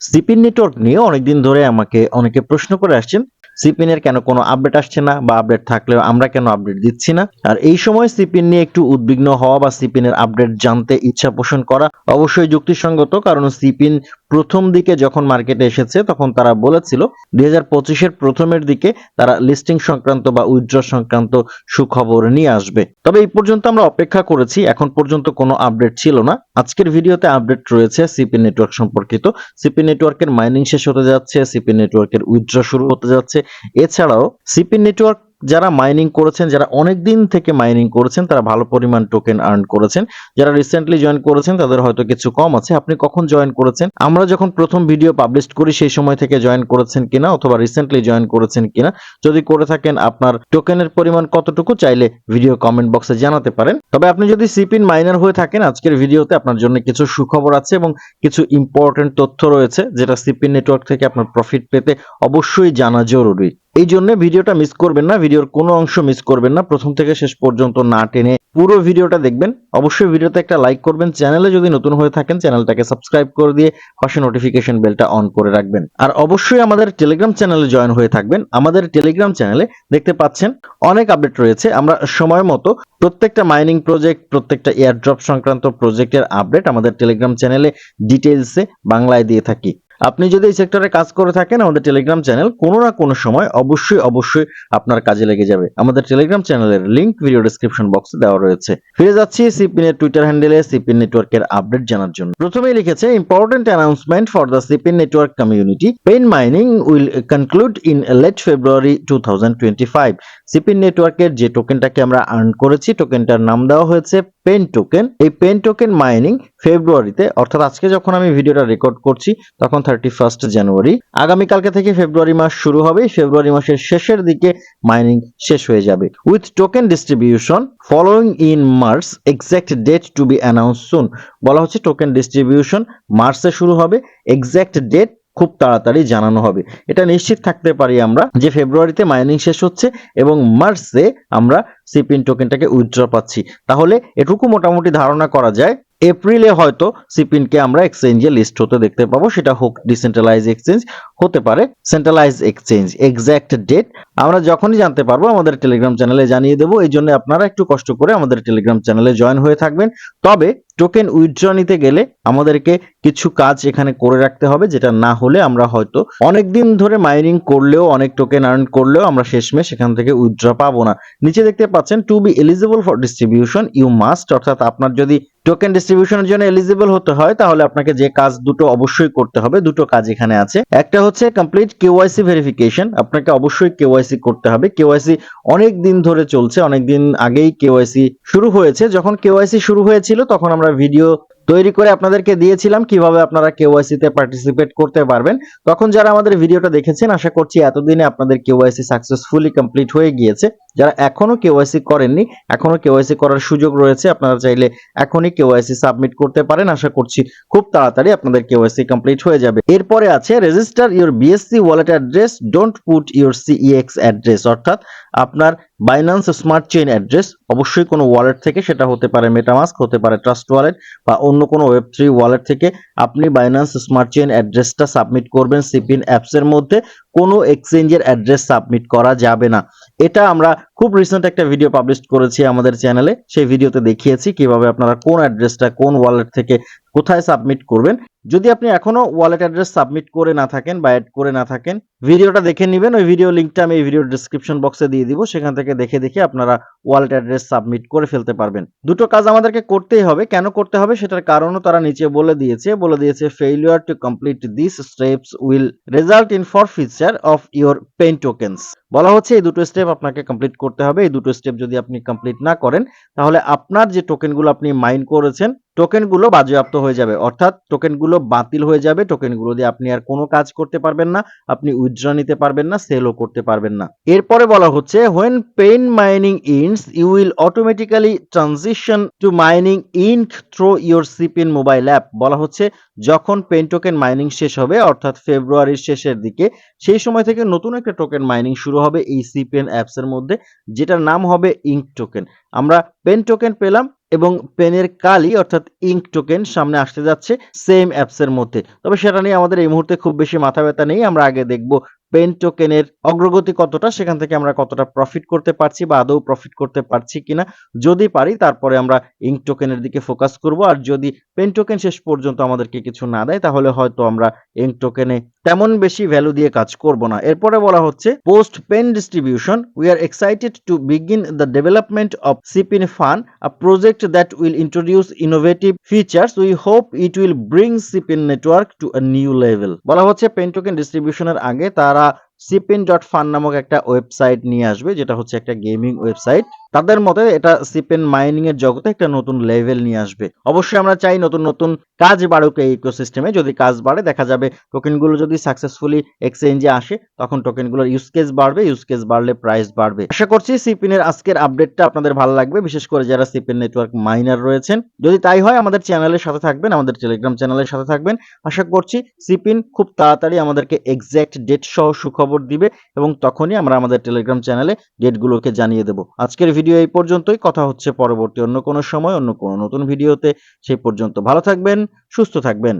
সিপিন network নিয়ে অনেকদিন ধরে আমাকে অনেকে প্রশ্ন করে আসছেন সিপিন এর কেন কোনো আপডেট আসছে না বা আপডেট থাকলেও আমরা কেন আপডেট দিচ্ছি না? আর এই সময় সিপিন নিয়ে একটু উদ্বিগ্ন হওয়া বা সিপিন এর আপডেট জানতে ইচ্ছা পোষণ করা অবশ্যই যুক্তিসঙ্গত, কারণ সিপিন প্রথম দিকে যখন মার্কেটে এসেছে, তখন তারা বলেছিল দুই হাজার পঁচিশের প্রথমের দিকে তারা লিস্টিং সংক্রান্ত বা উইথড্র সংক্রান্ত সুখবর নিয়ে আসবে। তবে এই পর্যন্ত আমরা অপেক্ষা করেছি, এখন পর্যন্ত কোনো আপডেট ছিল না। আজকের ভিডিওতে আপডেট রয়েছে সিপি নেটওয়ার্ক সম্পর্কিত। সিপি নেটওয়ার্কের মাইনিং শেষ হতে যাচ্ছে সিপি নেটওয়ার্কের উইথড্র শুরু হতে যাচ্ছে। এছাড়াও সিপি নেটওয়ার্ক যারা মাইনিং করেছেন, যারা অনেক দিন থেকে মাইনিং করেছেন, তারা ভালো পরিমাণ টোকেন আর্ন করেছেন। যারা রিসেন্টলি জয়েন করেছেন, তাদের হয়তো কিছু কম আছে। আপনি কখন জয়েন করেছেন? আমরা যখন প্রথম ভিডিও পাবলিশ করি, সেই সময় থেকে জয়েন করেছেন কিনা, অথবা রিসেন্টলি জয়েন করেছেন কিনা, যদি করে থাকেন আপনার টোকেনের পরিমাণ কতটুকু, চাইলে ভিডিও কমেন্ট বক্সে জানাতে পারেন। তবে আপনি যদি সিপিন মাইনার হয়ে থাকেন, আজকের ভিডিওতে আপনার জন্য কিছু সুখবর আছে এবং কিছু ইম্পর্টেন্ট তথ্য রয়েছে, যেটা সিপিন নেটওয়ার্ক থেকে আপনার প্রফিট পেতে অবশ্যই জানা জরুরি। এই জন্য ভিডিওটা মিস করবেন না, ভিডিওর কোনো অংশ মিস করবেন না। প্রথম থেকে শেষ পর্যন্ত না টেনে পুরো ভিডিওটা দেখবেন। অবশ্যই ভিডিওতে একটা লাইক করবেন। চ্যানেলে যদি নতুন হয়ে থাকেন, চ্যানেলটাকে সাবস্ক্রাইব করে দিয়ে পাশে নোটিফিকেশন বেলটা অন করে রাখবেন। আর অবশ্যই আমাদের টেলিগ্রাম চ্যানেলে জয়েন হয়ে থাকবেন। আমাদের টেলিগ্রাম চ্যানেলে দেখতে পাচ্ছেন অনেক আপডেট রয়েছে। আমরা সময় মতো প্রত্যেকটা মাইনিং প্রজেক্ট প্রত্যেকটা এয়ারড্রপ সংক্রান্ত প্রজেক্টের আপডেট আমাদের টেলিগ্রাম চ্যানেলে ডিটেইলসে বাংলায় দিয়ে থাকি। আপনি যদি এই সেক্টরে কাজ করে থাকেন আমাদের টেলিগ্রাম চ্যানেল কোনো না কোনো সময় অবশ্যই অবশ্যই আপনার কাজে লেগে যাবে। আমাদের টেলিগ্রাম চ্যানেলের লিংক ভিডিও ডেসক্রিপশন বক্সে দেওয়া রয়েছে। ফিরে যাচ্ছি সিপিনের টুইটার হ্যান্ডেলে সিপিন নেটওয়ার্কের আপডেট জানার জন্য। প্রথমেই লিখেছে important announcement for the Cipin network community pen mining will conclude in late February two thousand twenty five Cipin নেটওয়ার্কের যে টোকেনটাকে আমরা আর্ন করেছি টোকেনটার নাম দেওয়া হয়েছে পেন টোকেন। এই পেন টোকেন মাইনিং ফেব্রুয়ারিতে, অর্থাৎ আজকে যখন আমি ভিডিওটা রেকর্ড করছি, তখন থার্টি ফার্স্ট জানুয়ারি। আগামীকালকে থেকে ফেব্রুয়ারি মাস শুরু হবে ফেব্রুয়ারি মাসের শেষের দিকে মাইনিং শেষ হয়ে যাবে। With token distribution following in March exact date to be announce soon বলা হচ্ছে টোকেন ডিস্ট্রিবিউশন মার্চে শুরু হবে এক্সাক্ট ডেট খুব তাড়াতাড়ি জানানো হবে। এটা নিশ্চিত থাকতে পারি আমরা যে ফেব্রুয়ারিতে মাইনিং শেষ হচ্ছে এবং মার্চে আমরা সিপিন টোকেনটাকে উইথড্র পাচ্ছি। তাহলে এটুকু মোটামুটি ধারণা করা যায়, এপ্রিলে হয়তো সিপিনকে আমরা এক্সচেঞ্জে লিস্ট হতে দেখতে পাবো। সেটা হোক ডিসেন্ট্রালাইজ এক্সচেঞ্জ হতে পারে সেন্ট্রালাইজ এক্সচেঞ্জ এক্স্যাক্ট ডেট আমরা যখনই জানতে পারব, আমাদের টেলিগ্রাম চ্যানেলে জানিয়ে দেবো। এই জন্য আপনারা একটু কষ্ট করে আমাদের টেলিগ্রাম চ্যানেলে জয়েন হয়ে থাকবেন। তবে টোকেন উইথড্র নিতে গেলে আমাদেরকে কিছু কাজ এখানে করে রাখতে হবে, যেটা না হলে আমরা হয়তো অনেক দিন ধরে মাইনিং করলেও, অনেক টোকেন আর্ন করলেও আমরা শেষমেশ সেখান থেকে উইথড্র পাবো না। নিচে দেখতে পাচ্ছেন to be eligible for distribution you must অর্থাৎ আপনার যদি টোকেন ডিস্ট্রিবিউশনের জন্য এলিজিবল হতে হয়, তাহলে আপনাকে যে কাজ দুটো অবশ্যই করতে হবে, দুটো কাজ এখানে আছে। একটা হচ্ছে কমপ্লিট কেওয়াইসি ভেরিফিকেশন আপনাকে অবশ্যই কেওয়াইসি করতে হবে। কেওয়াইসি অনেক দিন ধরে চলছে অনেক দিন আগেই কেওয়াইসি শুরু হয়েছে। যখন কেওয়াইসি শুরু হয়েছিল, তখন আমরা ভিডিও তৈরি করে আপনাদেরকে দিয়েছিলাম কীভাবে আপনারা কেওয়াইসি তে পার্টিসিপেট করতে পারবেন। তখন যারা আমাদের ভিডিওটা দেখেছেন, আশা করছি এতদিনে আপনাদের কেওয়াইসি সাকসেসফুলি কমপ্লিট হয়ে গিয়েছে। যারা এখনও কেওয়াইসি করেননি, এখনও কেওয়াইসি করার সুযোগ রয়েছে, আপনারা চাইলে এখনই কেওয়াইসি সাবমিট করতে পারেন। আশা করছি খুব তাড়াতাড়ি আপনাদের কেওয়াইসি কমপ্লিট হয়ে যাবে। এরপরে আছে register your BSC wallet address don't put your CEX address অর্থাৎ আপনার বাইন্যান্স স্মার্ট চেইন অ্যাড্রেস অবশ্যই কোনো ওয়ালেট থেকে, সেটা হতে পারে মেটামাস্ক হতে পারে ট্রাস্ট ওয়ালেট বা অন্য কোনো ওয়েব থ্রি ওয়ালেট থেকে আপনি বাইন্যান্স স্মার্ট চেইন অ্যাড্রেসটা সাবমিট করবেন সিপিন অ্যাপসের মধ্যে। কোনো এক্সচেঞ্জের অ্যাড্রেস সাবমিট করা যাবে না। এটা আমরা খুব রিসেন্ট একটা ভিডিও পাবলিশ করেছি আমাদের চ্যানেলে সেই ভিডিওতে দেখিয়েছি কীভাবে আপনারা কোন অ্যাড্রেসটা কোন ওয়ালেট থেকে কোথায় সাবমিট করবেন। যদি আপনি এখনও ওয়ালেট অ্যাড্রেস সাবমিট করে না থাকেন বা অ্যাড করে না থাকেন ভিডিওটা দেখে নেবেন। ওই ভিডিও লিঙ্কটা আমি এই ভিডিও ডিসক্রিপশন বক্সে দিয়ে দিব। সেখান থেকে দেখে দেখে আপনারা ওয়ালেট অ্যাড্রেস সাবমিট করে ফেলতে পারবেন। দুটো কাজ আমাদেরকে করতেই হবে। কেন করতে হবে সেটার কারণও তারা নিচে বলে দিয়েছে। বলে দিয়েছে failure to complete this steps will result in forfeiture of your pen tokens বলা হচ্ছে এই দুটো স্টেপ আপনাকে কমপ্লিট করতে হবে। এই দুটো স্টেপ যদি আপনি কমপ্লিট না করেন, তাহলে আপনার যে টোকেনগুলো আপনি মাইন করেছেন টোকেনগুলো বাজেয়াপ্ত হয়ে যাবে। অর্থাৎ টোকেনগুলো বাতিল হয়ে যাবে। টোকেনগুলো দিয়ে আপনি আর কোনো কাজ করতে পারবেন না, আপনি উইথড্র নিতে পারবেন না সেলও করতে পারবেন না। এরপরে বলা হচ্ছে when pen mining ends you will automatically transition to mining Ink through your Cipin mobile app বলা হচ্ছে, যখন পেন টোকেন মাইনিং শেষ হবে, অর্থাৎ ফেব্রুয়ারির শেষের দিকে, সেই সময় থেকে নতুন একটা টোকেন মাইনিং শুরু হবে এই সিপিএন অ্যাপস এর মধ্যে, যেটার নাম হবে ইঙ্ক টোকেন আমরা পেন টোকেন পেলাম এবং পেনের কালি অর্থাৎ ইঙ্ক টোকেন সামনে আসতে যাচ্ছে সেম অ্যাপসের মধ্যে। তবে সেটা নিয়ে আমাদের এই মুহূর্তে খুব বেশি মাথা ব্যথা নেই। আমরা আগে দেখব পেন টোকেনের অগ্রগতি কতটা, সেখান থেকে আমরা কতটা প্রফিট করতে পারছি বা আদৌ প্রফিট করতে পারছি কিনা। যদি পারি, তারপরে আমরা ইঙ্ক টোকেনের দিকে ফোকাস করব। আর যদি পেন টোকেন শেষ পর্যন্ত আমাদেরকে কিছু না দেয়, তাহলে হয়তো আমরা ইঙ্ক টোকেনে তেমন বেশি ভ্যালু দিয়ে কাজ করব না। এরপরে বলা হচ্ছে post pen distribution we are excited to begin the development of Cipin fun a project that will introduce innovative features. We hope it will bring Cipin network to a new level বলা হচ্ছে pen token ডিস্ট্রিবিউশনের আগে তারা সিপিন dot fun নামক একটা website নিয়ে আসবে, যেটা হচ্ছে একটা গেমিং ওয়েবসাইট তাদের মতে এটা সিপেন মাইনিং এর জগতে একটা নতুন লেভেল নিয়ে আসবে। অবশ্যই আমরা চাই নতুন নতুন কাজ বাড়ুক এই ইকোসিস্টেমে যদি কাজ বাড়ে, দেখা যাবে টোকেনগুলো যদি সাকসেসফুলি এক্সচেঞ্জে আসে, তখন টোকেনগুলোর ইউজ কেস বাড়বে ইউজ কেস বাড়লে প্রাইস বাড়বে। আশা করছি সিপিনের আজকের আপডেটটা আপনাদের ভালো লাগবে, বিশেষ করে যারা সিপিন নেটওয়ার্ক মাইনার রয়েছেন। যদি তাই হয়, আমাদের চ্যানেলের সাথে থাকবেন, আমাদের টেলিগ্রাম চ্যানেলের সাথে থাকবেন। আশা করছি সিপিন খুব তাড়াতাড়ি আমাদেরকে এক্সাক্ট ডেট সহ সুখবর দিবে এবং তখনই আমরা আমাদের টেলিগ্রাম চ্যানেলে ডেটগুলোকে জানিয়ে দেব। আজকের ভিডিও এই পর্যন্তই। কথা হচ্ছে পরবর্তী অন্য কোনো সময়, অন্য কোনো নতুন ভিডিওতে। সেই পর্যন্ত ভালো থাকবেন, সুস্থ থাকবেন।